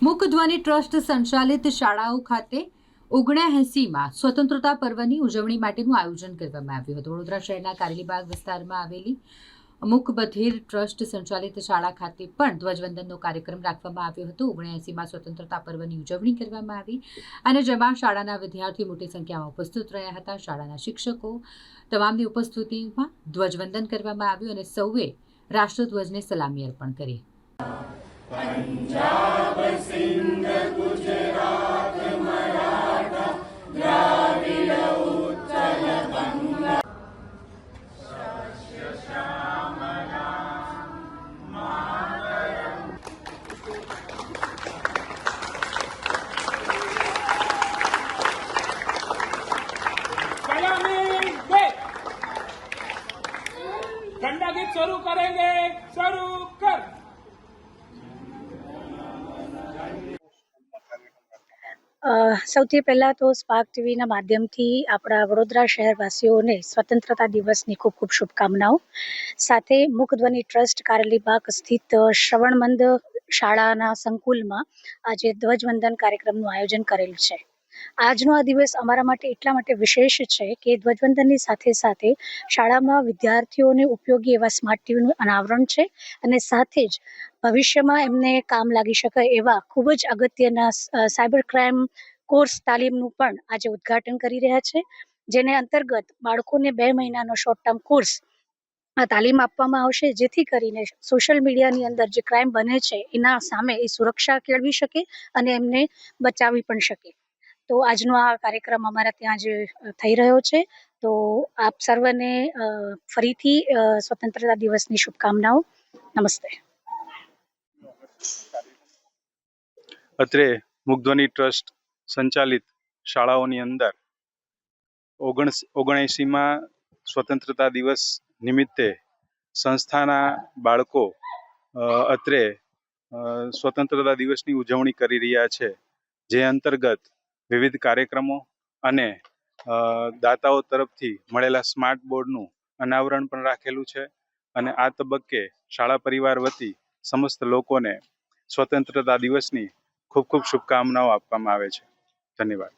મુકધ્વની trust સંચાલિત શાળાઓ ખાતે ઓગણએંસીમાં સ્વતંત્રતા પર્વની ઉજવણી માટેનું આયોજન કરવામાં આવ્યું હતું. વડોદરા શહેરના કારેલીબાગ વિસ્તારમાં આવેલી મુકબધિર ટ્રસ્ટ સંચાલિત શાળા ખાતે પણ ધ્વજવંદનનો કાર્યક્રમ રાખવામાં આવ્યો હતો. ઓગણએંસીમાં સ્વતંત્રતા પર્વની ઉજવણી કરવામાં આવી અને જેમાં શાળાના વિદ્યાર્થીઓ મોટી સંખ્યામાં ઉપસ્થિત રહ્યા હતા. શાળાના શિક્ષકો તમામની ઉપસ્થિતિમાં ધ્વજવંદન કરવામાં આવ્યું અને સૌએ રાષ્ટ્રધ્વજને સલામી અર્પણ કરી. ठंडा गीत शुरू करेंगे शुरू कर અ, સૌથી પહેલાં તો સ્પાર્ક ટીવીના માધ્યમથી આપણા વડોદરા શહેરવાસીઓને સ્વતંત્રતા દિવસની ખૂબ ખૂબ શુભકામનાઓ સાથે મુખધ્વનિ ટ્રસ્ટ કારેલીબાગ સ્થિત શ્રવણમંદ શાળાના સંકુલમાં આજે ધ્વજવંદન કાર્યક્રમનું આયોજન કરેલું છે. આજનો આ દિવસ અમારા માટે એટલા માટે વિશેષ છે કે ધ્વજવંદનની સાથે સાથે શાળામાં વિદ્યાર્થીઓને ઉપયોગી એવા સ્માર્ટ ટીવીનું અનાવરણ છે અને સાથે જ ભવિષ્યમાં એમને કામ લાગી શકે એવા ખૂબ જ અગત્યના સાયબર ક્રાઇમ કોર્સ તાલીમનું પણ આજે ઉદ્ઘાટન કરી રહ્યા છે. જેને અંતર્ગત બાળકોને બે મહિનાનો શોર્ટ ટર્મ કોર્સ તાલીમ આપવામાં આવશે, જેથી કરીને સોશિયલ મીડિયાની અંદર જે ક્રાઇમ બને છે, એના સામે એ સુરક્ષા કેળવી શકે અને એમને બચાવી પણ શકે. તો આજનો આ કાર્યક્રમ અમારા ત્યાં જે થઈ રહ્યો છે. તો આપ સર્વને ફરીથી સ્વતંત્રતા દિવસની શુભકામનાઓ. નમસ્તે. અત્રે મુગ્ધ્વની ટ્રસ્ટ સંચાલિત શાળાઓની અંદર ઓગણ ઓગણએંશીમાં સ્વતંત્રતા દિવસ નિમિત્તે સંસ્થાના બાળકો અત્રે સ્વતંત્રતા દિવસની ઉજવણી કરી રહ્યા છે, જે અંતર્ગત વિવિધ કાર્યક્રમો અને દાતાઓ તરફથી મળેલા સ્માર્ટ બોર્ડનું અનાવરણ પણ રાખેલું છે અને આ તબક્કે શાળા પરિવાર વતી સમસ્ત લોકોને સ્વતંત્રતા દિવસની ખૂબ ખૂબ શુભકામનાઓ આપવામાં આવે છે. ધન્યવાદ.